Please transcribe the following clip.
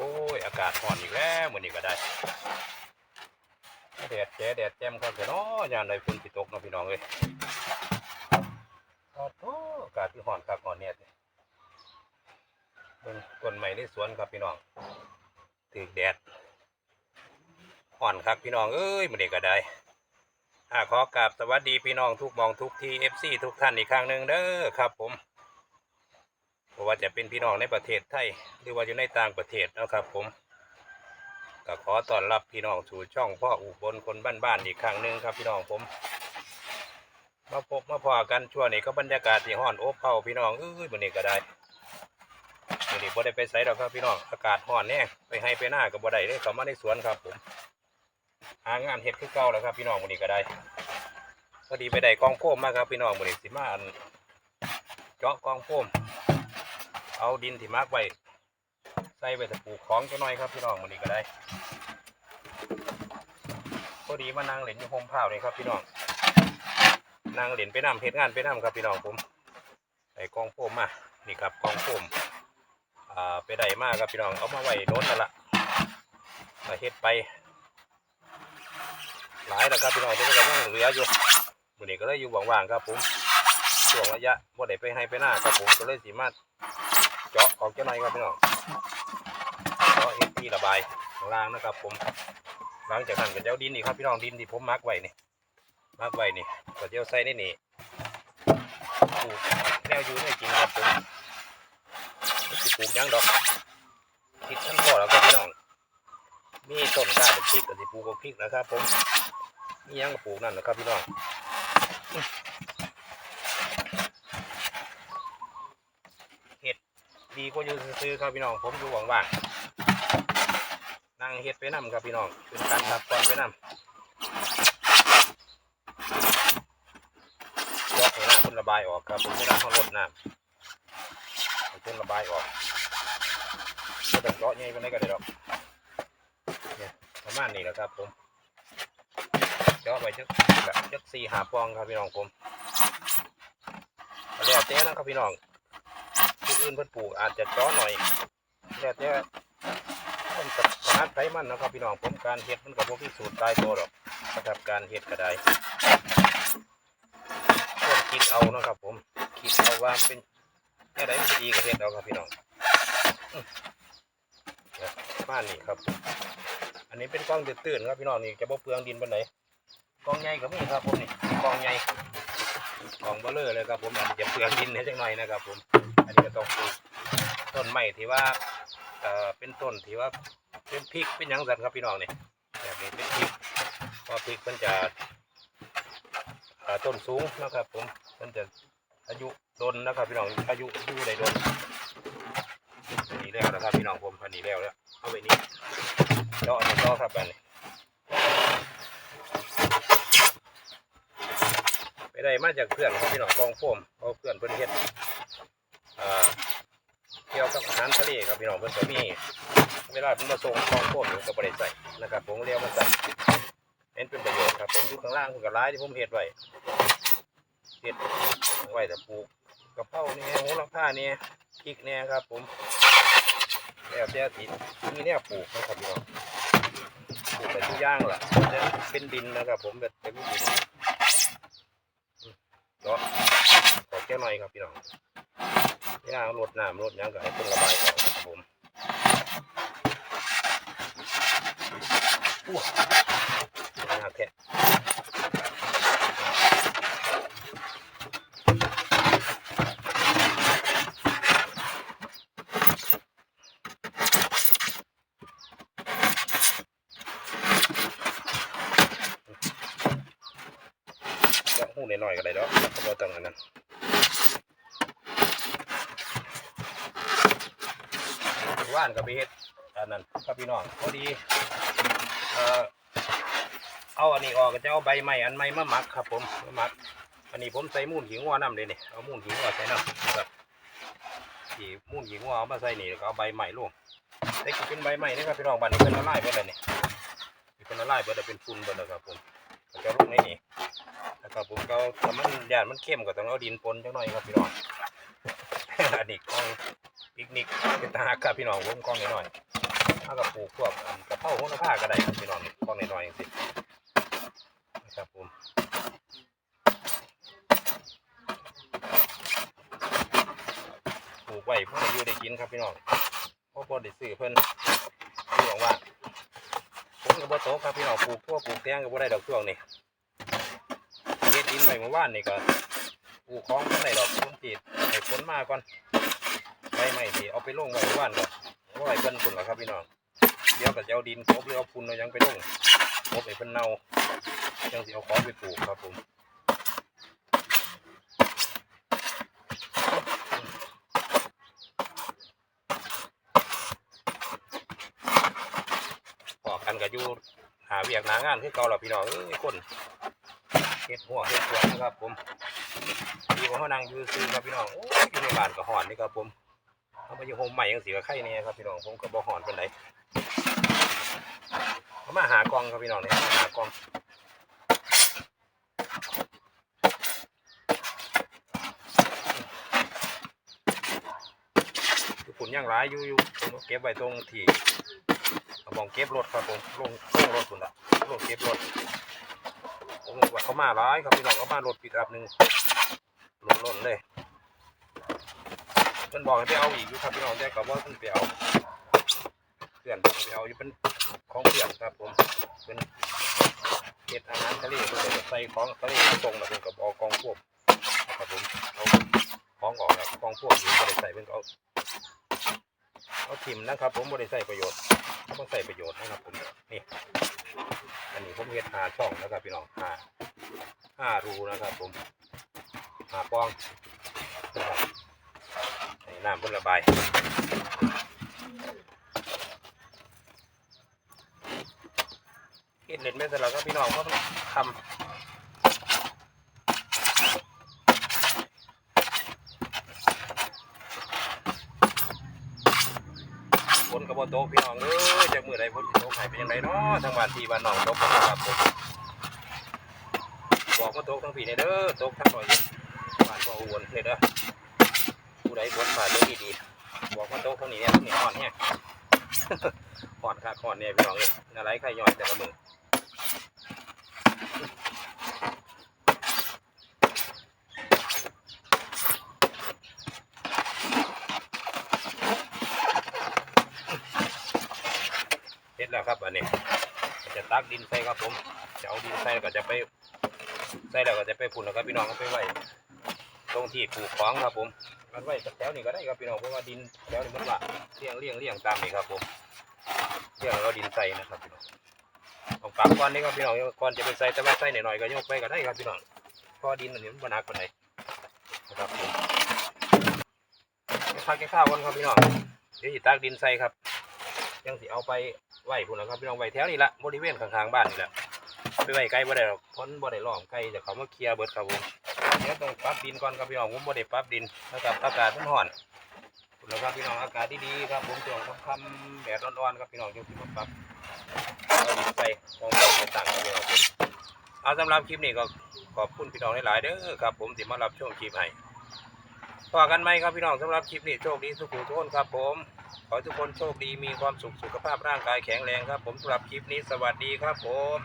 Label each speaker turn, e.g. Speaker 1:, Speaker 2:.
Speaker 1: โอ้ย อากาศร้อนอีกแล้วมือนี้ก็ได้แดดแจ๋แดดแจ่มครับเนาะยามใดฝนสิตกเนาะพี่น้องเอ้ยโอ้โหอากาศที่ร้อนคักร้อนเนี่ยเบิ่งต้นไม้ในสวนครับพี่น้องถึกแดดร้อนคักพี่น้องเอ้ยมื้อนี้ก็ได้ขอกราบสวัสดีพี่น้องทุกมองทุกที่ FC ทุกท่านอีกครั้งหนึ่งเด้อครับผม ราะว่าจะเป็นพี่น้องในประเทศไทยหรือว่าอยู่ในต่างประเทศนะครับ ผมก็ขอต้อนรับพี่น้องสู่ช่องพ่ออุบลคนบ้านๆอีกครั้งหนึ่งครับพี่น้องผมมาพบมาพอกันช่วงนี้ก็บรรยากาศที่ห้อนโอบเผาพี่น้องเอ้ยวันนี้ก็ได้วันนี้บ่ได้ไปไสดอกครับพี่น้องอากาศห้อนแน่ไปให้ไปหน้ากับบ่ได้เลยเขามาในสวนครับผมหางานเฮ็ดคือเก่าแล้วครับ พี่น้องมื้อนี้ก็ได้พอดีไปได้กองโฟมมาครับพี่น้องมื้อนี้สิมาอันเจาะกองโฟม เอาดินที่มักไว้ใส่ไว้ตะปูของจังหน่อยครับพี่น้องมื้อนี้ก็ได้พอดีมานั่งเล่นอยู่โฮมพาวนี่ครับพี่น้องนั่งเล่นไปนํเฮ็ดงานไปนํครับพี่น้องผมได้กองโฟมมานี่ครับกองโฟมอ่าไปได้มากครับพี่น้องเอามาไว้โน้นนั่นละมาเฮ็ดไป หลายแล้วครับพี่น้องที่นี่ก็ยังเหลืออยู่มื้อนี้ก็เลยอยู่ว่างๆครับผมช่วงระยะบ่ได้ไปให้ไปหน้าครับผมก็เลยสิมาเจาะออกจังหน่อยครับพี่น้องเจาะเฮ็ดที่ระบายล่างนะครับ ผมหลังจากนั้นก็จะเอาดินนี่ครับพี่น้องดินที่ผมมักไว้นี่มักไว้นี่ก็จะเอาใส่ในนี่ปลูกแนวอยู่ในกินครับผมสิปลูกยังดอกคิดขั้นพอแล้วครับพี่น้อง มีต้นกล้าเป็นพริกกับสิปลูกกับพริกนะครับ ผมมียังกับปลูกนั่นนะครับพี่น้องเห็ด ดีกว่าอยู่ซื้อครับพี่น้อง ผมอยู่ว่างๆนั่งเห็ดไปนํครับพี่น้องเป็นการพักผ่อนไปนํยกให้น้ำพ่นระบายออกครับผมไม่ได้เขาลดน้ำพ่นระบายออกก็ต้องเลาะใหญ่ไปไหนใดก็ได้ดอกประมาณนี้แหละครับผมเจาะไปจักแบบจักสี่หาปองครับพี่น้องผมแล้วแต่นะครับพี่น้อง อื่นเพิ่นปลูกอาจจะจาะหน่อยแล้วแต่ต้นขนาดไขมันนะครับพี่น้องผมการเฮ็ดมันกับพวกพิสูจน์ตายตัวหรอกนะครับการเฮ็ดก็ได้คนคิดเอานะครับ ผมคิดเอาว่าเป็นแค่ใดมันดีกับเฮ็ดเอาครับพี่น้องอื้าณนี้ครับ อันนี้เป็นกล้องตื่นๆครับพี่น้องนี่จะบ่เปลืองดินปานไหนกล้องใหญ่ก็มีครับผมนี่กล้องใหญ่กล้องเบลเลอร์เลยครับผมอันจะเปลืองดินนิดจังหน่อยนะครับผม อันนี้ก็ต้องปลูกต้นไม้ที่ว่าเอ่อเป็นต้นที่ว่าเป็นพริกเป็นหยังสันครับพี่น้องเนี่ยแบบนี้เป็นพริกเพราะพริกมันจะเอ่อต้นสูงนะครับ ผมมันจะอายุดนนะครับพี่น้องอายุอยู่ได้ดนอันนี้แล้วนะครับพี่น้องผมอันนี้แล้วแล้วเอาไว้นี่เจาะนี่เจาะครับไปนี่ไปได้มาจากเพื่อนครับพี่น้องกองโฟมเอาเพื่อนเพิ่อนเฮ็ด เกี่ยวกับอาหารทะเลครับพี่น้องเพิ่อนก็มีเวลาเพิ่นมาส่งกองโฟมอยู่ก็บ่ได้ใส่นะครับผมเรียกมาใส่เน้นเป็นประโยชน์ครับผมอยู่ข้างล่างเพิ่นก็ร้ายที่ผมเฮ็ดไว้เฮ็ดไว้แต่ปลูกกะเพราเนี่ยโหระพาเนี่ยพริกเนี่ยครับ ผมแล้วแต่สิมีแนวปลูกนะครับพี่น้องปลูกไปทุกย่างแหละจะเป็นดินนะครับผมแบบเป็นดินเนาะขอแก้หน่อยครับพี่น้อง ย่างรดน้ำรดยังก็ให้เป็นระบายออกครับผมอ้วน่าแท้จะหูหน่อยๆก็ได้ดอกก็บ่ต้องอันนั้น ว่านกับไปเฮ็ดอันนั้นครับพี่น้องพอดีเอ่อเอาอันนี้ออกก็จะเอาใบใหม่อันใหม่มาหมักครับ ผมมาหมัก อันนี้ผมใส่มูลหิงวัวน้ำเลยนี่เอามูลหิงวัวใส่น้ำครับที่มูลหิงวัวเอามาใส่นี่แล้วก็เอาใบใหม่ลงได้กินเป็นใบใหม่นี่ครับพี่น้องบัดนี้เป็นละลายไปเลยนี่เป็นละลายไปเลยเป็นฝุ่นไปเลยครับผมจะลงในนี่นะครับผมก็ถ้ามันยานมันเข้มก็ต้องเอาดินปนจังหน่อยครับพี่น้องอันนี้กล้อง ปิกนิกเป็นตาหักครับพี่น้องผมกล้องนิดหน่อยเอากับปลูกพวกอันกระเพราโหระพาก็ได้ครับพี่น้องกองน้อยๆอย่างสินะครับผมปลูกไว้เพื่อให้อยู่ได้กินครับพี่น้องเพราะพอได้ซื้อเพิ่นพี่น้องว่าผมกับบ่โตครับพี่น้องปลูกทั่วปลูกแตงก็บ่ได้ดอกช่วงนี้เฮ็ดดินไว้เมื่อวานนี่ก็ปลูกของบ่ได้ดอกต้นจีดให้ฝนมาก่อน ใบไม้ที่เอาไปลงไว้เมื่อวานก็เอาไว้เพิ่นพุ่นล่ะครับพี่น้องเดี๋ยวก็จะเอาดินกบหรือเอาฝุ่นเอายังไปลงกบให้เพิ่นเน่าจังสิเอาของไปปลูกครับผมพอกันก็อยู่หาเวียกหนางานคือเก่าแล้วพี่น้องเอ้ยคนเฮ็ดหัวเฮ็ดหัวนะครับผมดีกว่าเขานั่งยูซื้อครับพี่น้องโอ้ยอยู่ในบ้านก็ฮ้อนนี่ครับผม เอาไปอยู่โฮมใหม่จังสิก็ไข่แน่ครับพี่น้องผมก็บ่ฮ้อนเปานใดเขามาหากองครับพี่น้องเนี่ยมาหากองฝุ่นย่างร้ายอยู่อยู่ผมเก็บไว้ตรงที่มองเก็บรถครับผมลงลงรถฝุ่นละลงเก็บรถผมว่าเขามาร้ายครับพี่น้องเขามารถปิดอัพหนึ่งหล่นเลย เพิ่นบอกให้ไปเอาอีกอยู่ครับพี่น้องแต่ก็ว่าเพิ่นไปเอาเพื่อนเพิ่นไปเอาอยู่เป็นของเปียกครับผมเป็นเห็ดอาหารทะเลเป็นใส่ของทะเลมาตรงนะเป็นกับเอากองพวกครับผมเอาของออกครับกองพวกอยู่ไม่ได้ใส่เป็นเอาเอาทิมนะครับ ผมไม่ได้ใส่ประโยชน์ต้องใส่ประโยชน์นะครับผมนี่อันนี้ผมเห็ดหาช่องนะครับพี่น้องหาห้ารูนะครับผมหาปอง น้ำเพิ่นระบายเห็นเล่นไม่เสร็จแล้วก็พี่น้องก็ทำฝนกระบอกโตกพี่น้องเอ้ยจากมือใดฝนสิตกหายเป็นยังไงเนาะทางบ้านที่บ้านน้องตกบ่ครับผมบอกมาตกทั้งพี่เนี่ยเด้อโตกทั้งร้อยบ้านพ่ออุบลเนี่ยเด้อ ฝนผ่านเรื่องดีๆบอกมาตกทั้งนี้เนี่ยทั้งนี้อ่อนเนี่ยอ่อนค่ะอ่อนเนี่ยพี่น้องเอ้ยอะไรใครย่อยแต่ละมือเสร็จแล้วครับอันนี้จะตักดินใส่ครับผมจะเอาดินใส่แล้วก็จะไปใส่แล้วก็จะไปพุ่นแล้วครับพี่น้องก็ไปไว้ตรงที่ปลูกของครับผม มันไว้แถวนี้ก็ได้ครับพี่น้องเพราะว่าดินแถวนี้มันละเลี้ยงเลี้ยงเลี้ยงตามนี่ครับผมเลี้ยงแล้วก็ดินใส่นะครับพี่น้องเอาปากก่อนนี่ครับพี่น้องก่อนจะไปใส่แต่ว่าใส่หน่อยๆก็ยกไปก็ได้ครับพี่น้องเพราะดินอันนี้มันบหนักปานใดนะครับผมพักแค่ข้าวก่อนครับพี่น้องเดี๋ยวจะตักดินใส่ครับ ยังสิเอาไปไหวพุ่นแล้วครับพี่น้องไหวแถวนี้ละบริเวณข้างๆบ้านนี่แหละไปไหวไกลบ่ได้หรอกพ้นบ่ได้ล้อมไกลจะเขามาเคลียร์เบิดครับผม เดี๋ยวต้องปรับดินก่อนครับพี่น้องผมบ่ได้ปรับดินแล้วกับอากาศมันร้อนพุ่นแล้วครับพี่น้องอากาศดีๆครับผมช่วงค่ำๆแดดร้อนๆครับพี่น้องยกขึ้นมาปรับเอาดินไปกองต้นไปตั้งครับพี่น้องผมเอาสำหรับคลิปนี้ก็ขอบคุณพี่น้องหลายๆเด้อครับ ผมที่มารับชมคลิปให้ต่อกันไหมครับพี่น้องสำหรับคลิปนี้โชคดีสุขุทุกคนครับ ผมขอให้ทุกคนโชคดีมีความสุขสุขภาพร่างกายแข็งแรงครับ ผมสำหรับคลิปนี้สวัสดีครับผม